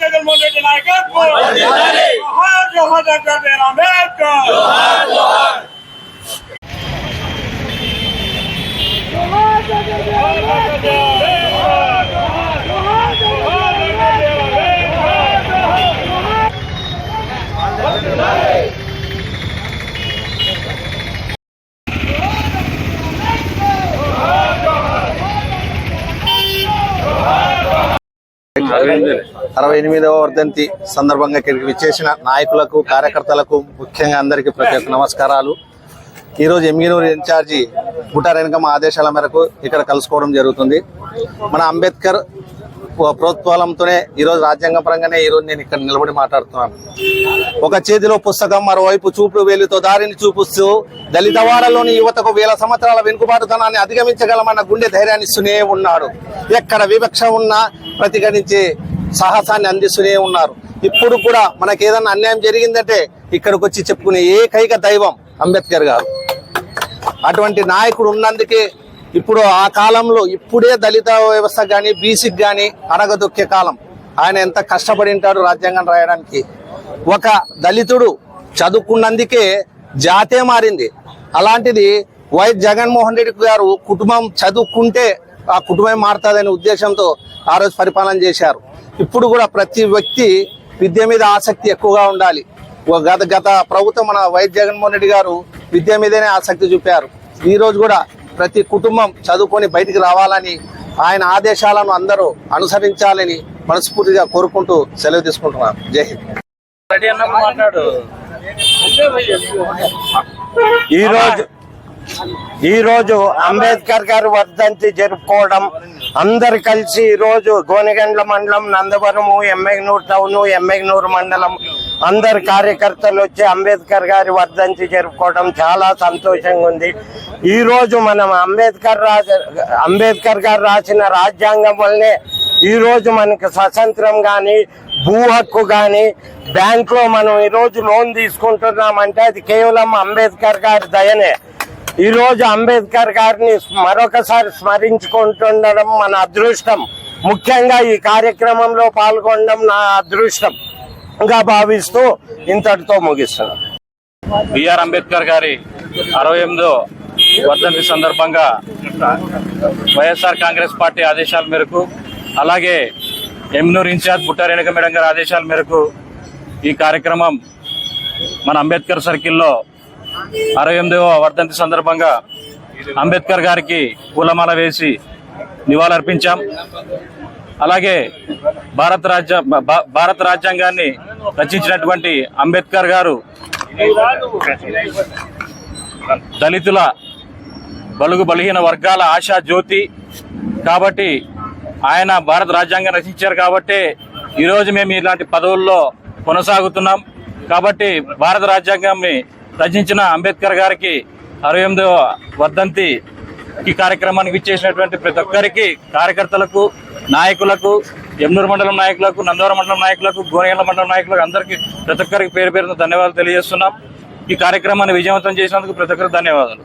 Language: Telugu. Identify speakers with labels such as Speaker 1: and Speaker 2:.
Speaker 1: जगन मोहन रेड्डी नायक जोहर जोहर जोहर जोहर जोहर जोहर
Speaker 2: అరవై ఎనిమిదవ వర్ధంతి సందర్భంగా ఇక్కడికి విచ్చేసిన నాయకులకు కార్యకర్తలకు ముఖ్యంగా అందరికీ ప్రత్యేక నమస్కారాలు. ఈరోజు ఎమ్మిగనూరు ఇన్ఛార్జి బుటారేణకమ్మ ఆదేశాల మేరకు ఇక్కడ కలుసుకోవడం జరుగుతుంది. మన అంబేద్కర్ ప్రోత్సాహంతోనే ఈరోజు రాజ్యాంగ పరంగానే ఈరోజు నేను ఇక్కడ నిలబడి మాట్లాడుతున్నాను. ఒక చేతిలో పుస్తకం మరోవైపు చూపు వేలితో దారిని చూపిస్తూ దళిత వారలోని యువతకు వేల సంవత్సరాల వెనుకబాటుతనాన్ని అధిగమించగలమన్న గుండె ధైర్యాన్ని ఇస్తూనే ఉన్నాడు. ఎక్కడ వివక్ష ఉన్నా ప్రతిఘటించే సాహసాన్ని అందిస్తూనే ఉన్నారు. ఇప్పుడు కూడా మనకేదన్నా అన్యాయం జరిగిందంటే ఇక్కడికి వచ్చి చెప్పుకునే ఏకైక దైవం అంబేద్కర్ గారు. అటువంటి నాయకుడు ఉన్నందుకే ఇప్పుడు ఆ కాలంలో ఇప్పుడే దళిత వ్యవస్థ కానీ బీసీకి కానీ అరగదొక్కే కాలం. ఆయన ఎంత కష్టపడి ఉంటాడు రాజ్యాంగం రాయడానికి. ఒక దళితుడు చదువుకున్నందుకే జాతే మారింది. అలాంటిది వైఎస్ జగన్మోహన్ రెడ్డి గారు కుటుంబం చదువుకుంటే ఆ కుటుంబం మారుతుందనే ఉద్దేశంతో ఆ రోజు పరిపాలన చేశారు. ఇప్పుడు కూడా ప్రతి వ్యక్తి విద్య మీద ఆసక్తి ఎక్కువగా ఉండాలి. ఓ గత గత ప్రభుత్వం మన వైఎస్ జగన్మోహన్ రెడ్డి గారు విద్య మీదనే ఆసక్తి చూపారు. ఈ రోజు కూడా ప్రతి కుటుంబం చదువుకొని బయటికి రావాలని ఆయన ఆదేశాలను అందరూ అనుసరించాలని మనస్ఫూర్తిగా కోరుకుంటూ సెలవు తీసుకుంటున్నాను జై హింద్.
Speaker 3: ఈ రోజు అంబేద్కర్ గారు వర్ధంతి జరుపుకోవడం అందరు కలిసి ఈ రోజు గోనెగండ్ల మండలం నందవరము ఎమ్మెగ్నూరు టౌను ఎమ్మెగ్నూరు మండలం అందరు కార్యకర్తలు వచ్చి అంబేద్కర్ గారి వర్ధంతి జరుపుకోవడం చాలా సంతోషంగా ఉంది. ఈ రోజు మనం అంబేద్కర్ రాజ అంబేద్కర్ గారు రాసిన రాజ్యాంగం వల్లనే ఈ రోజు మనకి స్వతంత్రం కానీ భూ హక్కు కానీ బ్యాంక్లో మనం ఈ రోజు లోన్ తీసుకుంటున్నామంటే అది కేవలం అంబేద్కర్ గారి దయనే. ఈ రోజు అంబేద్కర్ గారిని మరొకసారి స్మరించుకుంటుండడం మన అదృష్టం. ముఖ్యంగా ఈ కార్యక్రమంలో పాల్గొనడం నా అదృష్టం. గా భావిస్తూ ఇంతటితో ముగిస్తున్నాను
Speaker 4: బిఆర్ అంబేద్కర్ గారి అరవై ఎనిమిదో వర్ధంతి సందర్భంగా వైఎస్ఆర్ కాంగ్రెస్ పార్టీ ఆదేశాల మేరకు అలాగే ఎమ్నూర్ ఇన్ఛార్జ్ బుట్టారేణుక మేడం గారి ఆదేశాల మేరకు ఈ కార్యక్రమం మన అంబేద్కర్ సర్కిల్లో అరవై ఎనిమిదవ వర్ధంతి సందర్భంగా అంబేద్కర్ గారికి పూలమాల వేసి నివాళులర్పించాం. అలాగే భారత రాజ్య భారత రాజ్యాంగాన్ని రచించినటువంటి అంబేద్కర్ గారు దళితుల బలుగు బలహీన వర్గాల ఆశా జ్యోతి కాబట్టి ఆయన భారత రాజ్యాంగం రచించారు కాబట్టి ఈరోజు మేము ఇలాంటి పదవుల్లో కొనసాగుతున్నాం. కాబట్టి భారత రాజ్యాంగాన్ని రచించిన అంబేద్కర్ గారికి అరవై ఎనిమిదవ వర్ధంతి ఈ కార్యక్రమానికి ఇచ్చేసినటువంటి ప్రతి ఒక్కరికి కార్యకర్తలకు నాయకులకు ఎమ్నూరు మండలం నాయకులకు నందవరం మండలం నాయకులకు గోనగండ్ల మండలం నాయకులకు అందరికీ ప్రతి ఒక్కరికి పేరు పేరున ధన్యవాదాలు తెలియజేస్తున్నాం. ఈ కార్యక్రమాన్ని విజయవంతం చేసినందుకు ప్రతి ఒక్కరికి ధన్యవాదాలు.